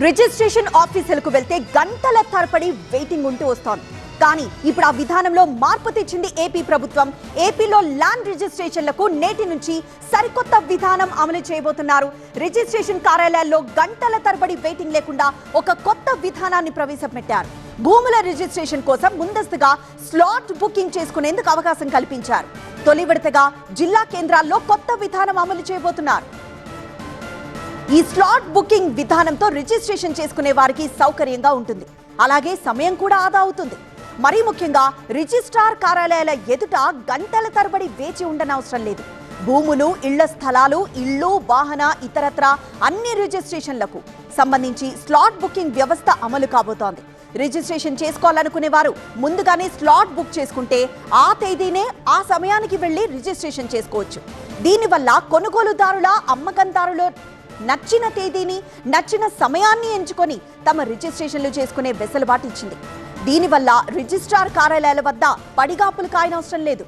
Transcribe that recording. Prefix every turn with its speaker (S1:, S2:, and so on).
S1: Registration ఆఫీసులకు వెళ్తే గంటల తరబడి వెయిటింగ్ ఉంటూ వస్తోంది. కానీ ఇప్పుడు ఆ విధానంలో మార్పు తెచ్చింది ఏపీ ప్రభుత్వం. ఏపీలో ల్యాండ్ రిజిస్ట్రేషన్లకు నేటి నుంచి సరికొత్త విధానం అమలు చేయబోతున్నారు. రిజిస్ట్రేషన్ కార్యాలయాల్లో గంటల తరబడి వెయిటింగ్ లేకుండా ఒక కొత్త విధానాన్ని ప్రవేశపెట్టారు. భూముల రిజిస్ట్రేషన్ కోసం ముందస్తుగా స్లాట్ బుకింగ్ చేసుకునేందుకు అవకాశం కల్పించారు. తొలి విడతగా జిల్లా కేంద్రాల్లో కొత్త విధానం అమలు చేయబోతున్నారు. ఈ స్లాట్ బుకింగ్ విధానంతో రిజిస్ట్రేషన్ చేసుకునే వారికి సౌకర్యంగా ఉంటుంది. అలాగే సమయం కూడా ఆదా అవుతుంది. మరీ ముఖ్యంగా రిజిస్ట్రార్ కార్యాలయాల ఎదుట గంటల తరబడి వేచి ఉండనవసరం లేదు. భూములు ఇళ్ళ స్థలాలు ఇళ్ళు వాహన ఇతరత్ర అన్ని రిజిస్ట్రేషన్లకు సంబంధించి స్లాట్ బుకింగ్ వ్యవస్థ అమలు కాబోతోంది. రిజిస్ట్రేషన్ చేసుకోవాలనుకునే వారు ముందుగానే స్లాట్ బుక్ చేసుకుంటే ఆ తేదీనే ఆ సమయానికి వెళ్ళి రిజిస్ట్రేషన్ చేసుకోవచ్చు. దీనివల్ల కొనుగోలుదారుల అమ్మకందారుల నచ్చిన తేదీని నచ్చిన సమయాన్ని ఎంచుకొని తమ రిజిస్ట్రేషన్లు చేసుకునే వెసులుబాటు ఇచ్చింది. దీనివల్ల రిజిస్ట్రార్ కార్యాలయాల వద్ద పడిగాపులు కాయనవసరం లేదు.